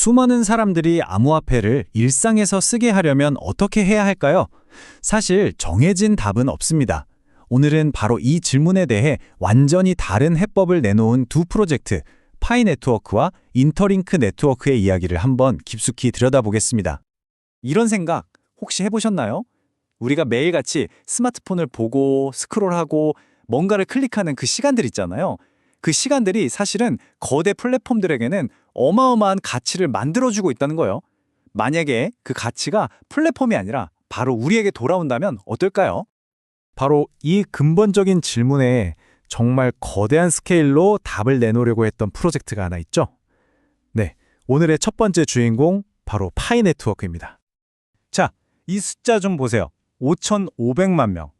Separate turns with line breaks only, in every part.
수많은 사람들이 암호화폐를 일상에서 쓰게 하려면 어떻게 해야 할까요? 사실 정해진 답은 없습니다. 오늘은 바로 이 질문에 대해 완전히 다른 해법을 내놓은 두 프로젝트, 파이 네트워크와 인터링크 네트워크의 이야기를 한번 깊숙이 들여다보겠습니다. 이런 생각 혹시 해보셨나요? 우리가 매일같이 스마트폰을 보고 스크롤하고 뭔가를 클릭하는 그 시간들 있잖아요. 그 시간들이 사실은 거대 플랫폼들에게는 어마어마한 가치를 만들어주고 있다는 거예요. 만약에 그 가치가 플랫폼이 아니라 바로 우리에게 돌아온다면 어떨까요? 바로 이 근본적인 질문에 정말 거대한 스케일로 답을 내놓으려고 했던 프로젝트가 하나 있죠. 네, 오늘의 첫 번째 주인공 바로 파이 네트워크입니다. 자, 이 숫자 좀 보세요. 5,500만 명.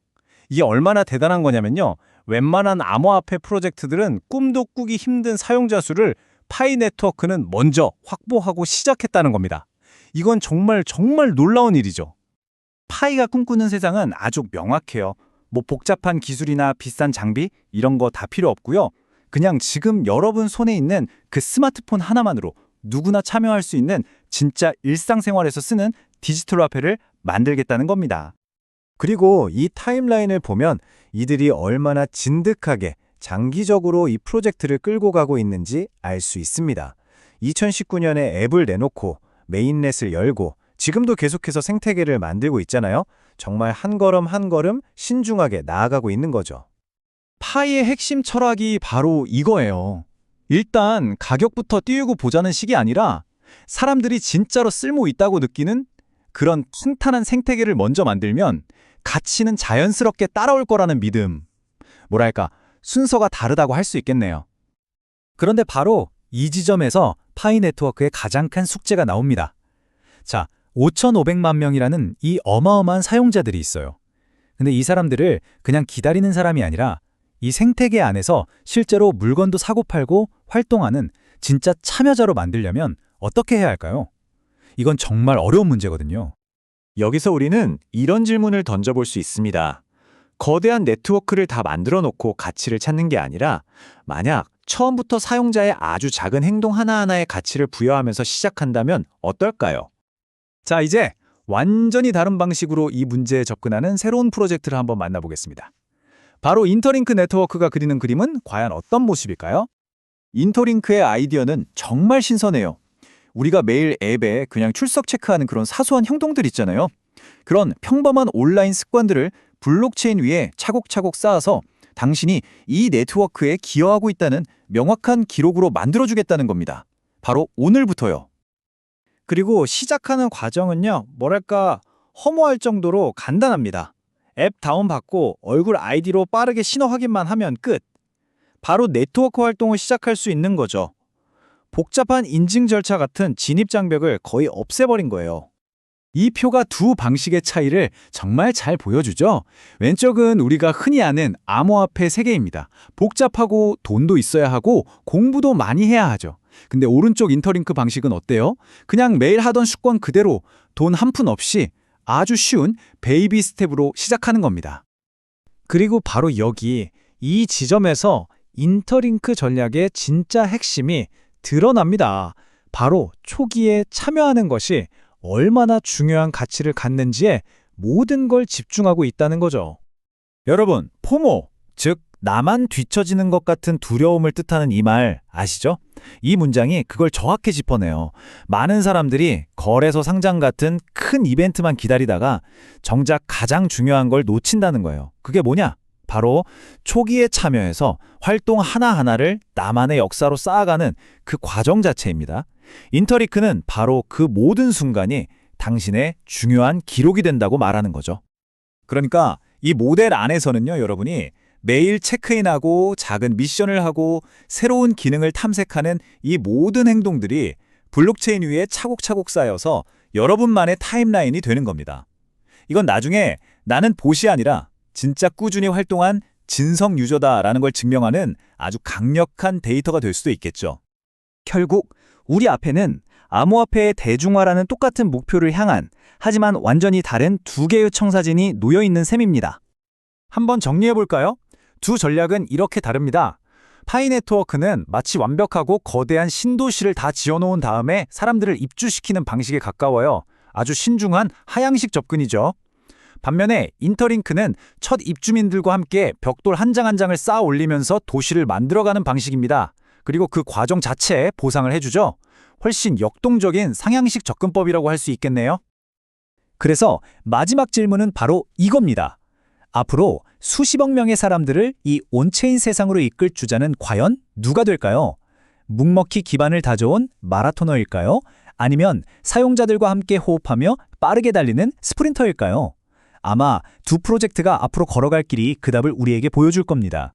이게 얼마나 대단한 거냐면요. 웬만한 암호화폐 프로젝트들은 꿈도 꾸기 힘든 사용자 수를 파이 네트워크는 먼저 확보하고 시작했다는 겁니다. 이건 정말 정말 놀라운 일이죠. 파이가 꿈꾸는 세상은 아주 명확해요. 뭐 복잡한 기술이나 비싼 장비 이런 거 다 필요 없고요. 그냥 지금 여러분 손에 있는 그 스마트폰 하나만으로 누구나 참여할 수 있는 진짜 일상생활에서 쓰는 디지털 화폐를 만들겠다는 겁니다. 그리고 이 타임라인을 보면 이들이 얼마나 진득하게 장기적으로 이 프로젝트를 끌고 가고 있는지 알 수 있습니다. 2019년에 앱을 내놓고 메인넷을 열고 지금도 계속해서 생태계를 만들고 있잖아요. 정말 한 걸음 한 걸음 신중하게 나아가고 있는 거죠. 파이의 핵심 철학이 바로 이거예요. 일단 가격부터 띄우고 보자는 식이 아니라 사람들이 진짜로 쓸모 있다고 느끼는 그런 탄탄한 생태계를 먼저 만들면 가치는 자연스럽게 따라올 거라는 믿음. 뭐랄까, 순서가 다르다고 할 수 있겠네요. 그런데 바로 이 지점에서 파이 네트워크의 가장 큰 숙제가 나옵니다. 자, 5,500만 명이라는 이 어마어마한 사용자들이 있어요. 근데 이 사람들을 그냥 기다리는 사람이 아니라 이 생태계 안에서 실제로 물건도 사고 팔고 활동하는 진짜 참여자로 만들려면 어떻게 해야 할까요? 이건 정말 어려운 문제거든요. 여기서 우리는 이런 질문을 던져볼 수 있습니다. 거대한 네트워크를 다 만들어 놓고 가치를 찾는 게 아니라 만약 처음부터 사용자의 아주 작은 행동 하나하나에 가치를 부여하면서 시작한다면 어떨까요? 자, 이제 완전히 다른 방식으로 이 문제에 접근하는 새로운 프로젝트를 한번 만나보겠습니다. 바로 인터링크 네트워크가 그리는 그림은 과연 어떤 모습일까요? 인터링크의 아이디어는 정말 신선해요. 우리가 매일 앱에 그냥 출석 체크하는 그런 사소한 행동들 있잖아요. 그런 평범한 온라인 습관들을 블록체인 위에 차곡차곡 쌓아서 당신이 이 네트워크에 기여하고 있다는 명확한 기록으로 만들어주겠다는 겁니다. 바로 오늘부터요. 그리고 시작하는 과정은요, 뭐랄까, 허무할 정도로 간단합니다. 앱 다운받고 얼굴 아이디로 빠르게 신호 확인만 하면 끝. 바로 네트워크 활동을 시작할 수 있는 거죠. 복잡한 인증 절차 같은 진입 장벽을 거의 없애버린 거예요. 이 표가 두 방식의 차이를 정말 잘 보여주죠. 왼쪽은 우리가 흔히 아는 암호화폐 세계입니다. 복잡하고 돈도 있어야 하고 공부도 많이 해야 하죠. 근데 오른쪽 인터링크 방식은 어때요? 그냥 매일 하던 습관 그대로 돈 한 푼 없이 아주 쉬운 베이비 스텝으로 시작하는 겁니다. 그리고 바로 여기 이 지점에서 인터링크 전략의 진짜 핵심이 드러납니다. 바로 초기에 참여하는 것이 얼마나 중요한 가치를 갖는지에 모든 걸 집중하고 있다는 거죠. 여러분, 포모, 즉 나만 뒤처지는 것 같은 두려움을 뜻하는 이 말 아시죠? 이 문장이 그걸 정확히 짚어내요. 많은 사람들이 거래소 상장 같은 큰 이벤트만 기다리다가 정작 가장 중요한 걸 놓친다는 거예요. 그게 뭐냐? 바로 초기에 참여해서 활동 하나하나를 나만의 역사로 쌓아가는 그 과정 자체입니다. 인터리크는 바로 그 모든 순간이 당신의 중요한 기록이 된다고 말하는 거죠. 그러니까 이 모델 안에서는요, 여러분이 매일 체크인하고 작은 미션을 하고 새로운 기능을 탐색하는 이 모든 행동들이 블록체인 위에 차곡차곡 쌓여서 여러분만의 타임라인이 되는 겁니다. 이건 나중에 나는 보시 아니라 진짜 꾸준히 활동한 진성 유저다라는 걸 증명하는 아주 강력한 데이터가 될 수도 있겠죠. 결국 우리 앞에는 암호화폐의 대중화라는 똑같은 목표를 향한 하지만 완전히 다른 두 개의 청사진이 놓여 있는 셈입니다. 한번 정리해 볼까요? 두 전략은 이렇게 다릅니다. 파이 네트워크는 마치 완벽하고 거대한 신도시를 다 지어놓은 다음에 사람들을 입주시키는 방식에 가까워요. 아주 신중한 하향식 접근이죠. 반면에 인터링크는 첫 입주민들과 함께 벽돌 한 장 한 장을 쌓아 올리면서 도시를 만들어가는 방식입니다. 그리고 그 과정 자체에 보상을 해주죠. 훨씬 역동적인 상향식 접근법이라고 할 수 있겠네요.
그래서 마지막 질문은 바로 이겁니다. 앞으로 수십억 명의 사람들을 이 온체인 세상으로 이끌 주자는 과연 누가 될까요? 묵먹히 기반을 다져온 마라토너일까요? 아니면 사용자들과 함께 호흡하며 빠르게 달리는 스프린터일까요? 아마 두 프로젝트가 앞으로 걸어갈 길이 그 답을 우리에게 보여줄 겁니다.